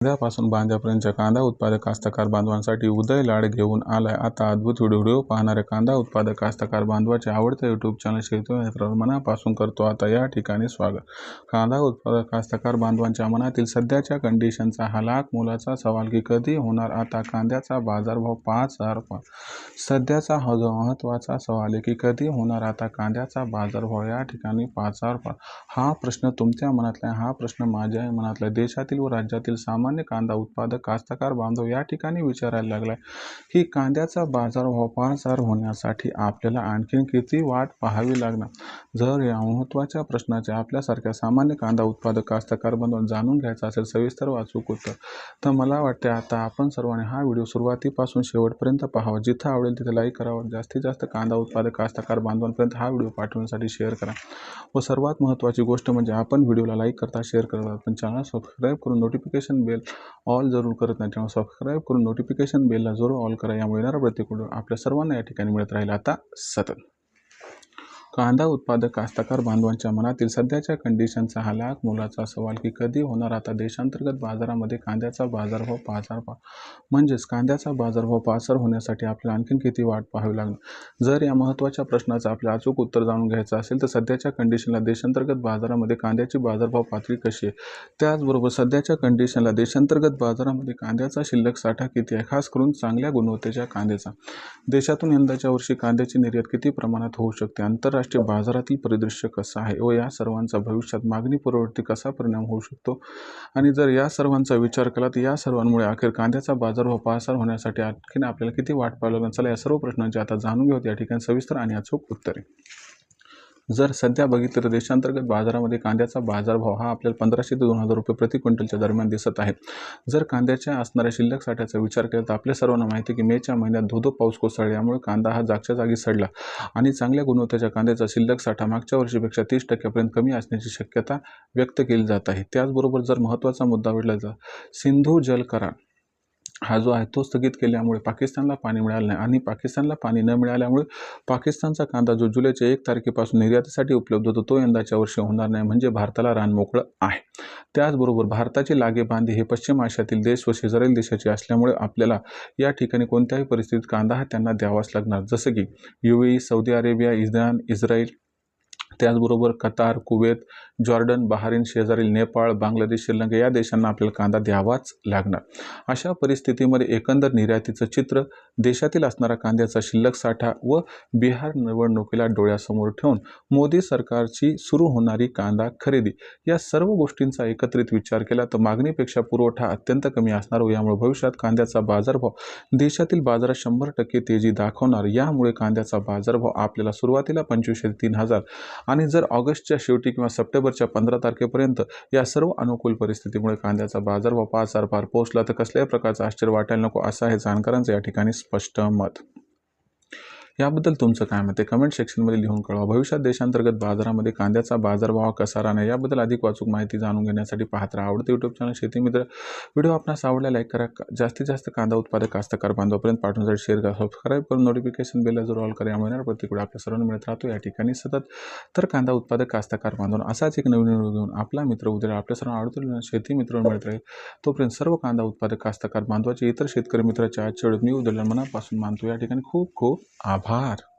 कांद्यापासून बांध्यापर्यंतच्या कांदा उत्पादक कास्तकार बांधवांसाठी उदय लाड घेऊन आलाय. आता अद्भुत व्हिडिओ पाहणाऱ्या पाहणारे कांदा उत्पादक कास्तकार बांधवाचे आवडते यूट्यूब चॅनल शेतू मनापासून करतो. आता या ठिकाणी स्वागत. कांदा उत्पादक कास्तकार बांधवांच्या मनातील सध्याच्या कंडिशनचा हा लाख मोलाचा सवाल की कधी होणार? आता कांद्याचा बाजारभाव पाच हजार रुपये. सध्याचा हा जो महत्त्वाचा सवाल आहे की कधी होणार? आता कांद्याचा बाजारभाव या ठिकाणी पाच हजार रुपये. हा प्रश्न तुमच्या मनातला आहे, हा प्रश्न माझ्या मनातला देशातील व राज्यातील सामान्य कांदा उत्पादक कास्तकार बांधव या ठिकाणी विचारायला लागलाय की कांद्याचा बाजारभाव पाच होण्यासाठी आपल्याला आणखीन किती वाट पाहावी लागणार? जर या महत्त्वाच्या प्रश्नाचे आपल्यासारख्या सामान्य कांदा उत्पादक कास्तकार बांधव जाणून घ्यायचा असेल सविस्तर वाचूक उत्तर तर मला वाटते आता आपण सर्वांनी हा व्हिडिओ सुरुवातीपासून शेवटपर्यंत पाहावा. जिथं आवडेल तिथे लाईक करावं. जास्तीत जास्त कांदा उत्पादक कास्तकार बांधवांपर्यंत हा व्हिडिओ पाठवण्यासाठी शेअर करा. व सर्वात महत्त्वाची गोष्ट म्हणजे आपण व्हिडिओला लाईक करता शेअर करता पण चॅनल सबस्क्राईब करून नोटिफिकेशन बेल ऑल जरूर करत नाही तेव्हा सबस्क्राईब करून नोटिफिकेशन बेलला जरूर ऑल करा. यामुळे येणारा प्रत्येक व्हिडिओ आपल्या सर्वांना या ठिकाणी मिळत राहील. आता सतत. कांदा उत्पादक कास्तकार बांधवांच्या मनातील सध्याच्या कंडिशनचा हा लाख मोलाचा सवाल की कधी होणार आता देशांतर्गत बाजारामध्ये कांद्याचा बाजारभाव पाचार पा म्हणजेच कांद्याचा बाजारभाव पाचार होण्यासाठी आपल्याला आणखीन किती वाट पाहावी लागणार? जर या महत्त्वाच्या प्रश्नाचं आपल्याला अचूक उत्तर जाणून घ्यायचं असेल तर सध्याच्या कंडिशनला देशांतर्गत बाजारामध्ये कांद्याची बाजारभाव पातळी कशी आहे? त्याचबरोबर सध्याच्या कंडिशनला देशांतर्गत बाजारामध्ये कांद्याचा शिल्लक साठा किती आहे? खास करून चांगल्या गुणवत्तेच्या कांद्याचा. देशातून यंदाच्या वर्षी कांद्याची निर्यात किती प्रमाणात होऊ शकते? आंतरराष्ट्रीय बाजारातील परिदृश्य कसं आहे? व या सर्वांचा भविष्यात मागणी पुरवठ्यावरती कसा परिणाम होऊ शकतो? आणि जर या सर्वांचा विचार केला तर या सर्वांमुळे अखेर कांद्याचा बाजारभाव पासार होण्यासाठी आणखीन आपल्याला किती वाट पाहावी लागणार चला या सर्व प्रश्नांची आता जाणून घेऊत या ठिकाणी सविस्तर आणि अचूक उत्तरे. जर सध्या बघितलं तर देशांतर्गत बाजारामध्ये कांद्याचा बाजारभाव हा आपल्याला पंधराशे ते दोन हजार रुपये प्रति क्विंटलच्या दरम्यान दिसत आहे. जर कांद्याच्या असणाऱ्या शिल्लक साठ्याचा विचार केला तर आपल्या सर्वांना माहिती आहे की मेच्या महिन्यात धोधो पाऊस कोसळला यामुळे कांदा हा जागच्या जागी सडला आणि चांगल्या गुणवत्तेच्या कांद्याचा शिल्लक साठा मागच्या वर्षीपेक्षा तीस टक्क्यापर्यंत कमी असण्याची शक्यता व्यक्त केली जात आहे. त्याचबरोबर जर महत्त्वाचा मुद्दा भेटला तर सिंधू जल करार हा जो आहे तो स्थगित केल्यामुळे पाकिस्तानला पाणी मिळालं नाही आणि पाकिस्तानला पाणी न मिळाल्यामुळे पाकिस्तानचा कांदा जो जुलैच्या एक तारखेपासून निर्यातीसाठी उपलब्ध होतो तो यंदाच्या वर्षी होणार नाही म्हणजे भारताला रान मोकळं आहे. त्याचबरोबर भारताची लागेबांधी हे पश्चिम आशियातील देश व शेजारील देशाची असल्यामुळे आपल्याला या ठिकाणी कोणत्याही परिस्थितीत कांदा हा त्यांना द्यावाच लागणार. जसं की U A Saudi Arabia Iran Israel त्याचबरोबर कतार कुवेत जॉर्डन बहारीन शेजारील नेपाळ बांगलादेश श्रीलंका या देशांना आपल्याला कांदा द्यावाच लागणार. अशा परिस्थितीमध्ये एकंदर निर्यातीचं चित्र देशातील असणारा कांद्याचा शिल्लक साठा व बिहार निवडणुकीला डोळ्यासमोर ठेवून मोदी सरकारची सुरू होणारी कांदा खरेदी या सर्व गोष्टींचा एकत्रित विचार केला तर मागणीपेक्षा पुरवठा अत्यंत कमी असणार व यामुळे भविष्यात कांद्याचा बाजारभाव देशातील बाजारात शंभर टक्के तेजी दाखवणार. यामुळे कांद्याचा बाजारभाव आपल्याला सुरुवातीला पंचवीसशे ते तीन हजार आणि जर ऑगस्टच्या शेवटी किंवा सप्टेंबरच्या पंधरा तारखेपर्यंत या सर्व अनुकूल परिस्थितीमुळे कांद्याचा बाजार व पाच हजार पार पोहोचला तर कसल्याही प्रकारचं आश्चर्य वाटायला नको असं आहे जाणकारांचं या ठिकाणी स्पष्ट मत. याबद्दल तुमचं काय मत आहे? कमेंट सेक्शनमध्ये लिहून कळवा. भविष्यात देशांतर्गत बाजारामध्ये कांद्याचा बाजारभाव कसा राहणार याबद्दल अधिक वाचूक माहिती जाणून घेण्यासाठी पाहत राहा. आवडते यूट्यूब चॅनल शेती मित्र व्हिडिओ आपणास आवडला लाईक करा. जास्तीत जास्त कांदा उत्पादक कास्तकार बांधवापर्यंत पाठवण्यासाठी शेअर करा. सबस्क्राईब करून नोटिफिकेशन बेलला जर ऑल करा. यामुळे प्रत्येक आपल्या सर्वांना मिळत राहतो. या ठिकाणी सतत तर कांदा उत्पादक कास्तकार बांधून असाच एक नवीन व्हिडिओ घेऊन आपला मित्र उद्या आपल्या सर्व आवडतो. शेती मित्र मिळत राहील. तोपर्यंत सर्व कांदा उत्पादक कास्तकार बांधवाचे इतर शेतकरी मित्राच्या आजच्या वेळेत मी उद्या मनापासून मानतो. या ठिकाणी खूप खूप आभार. apart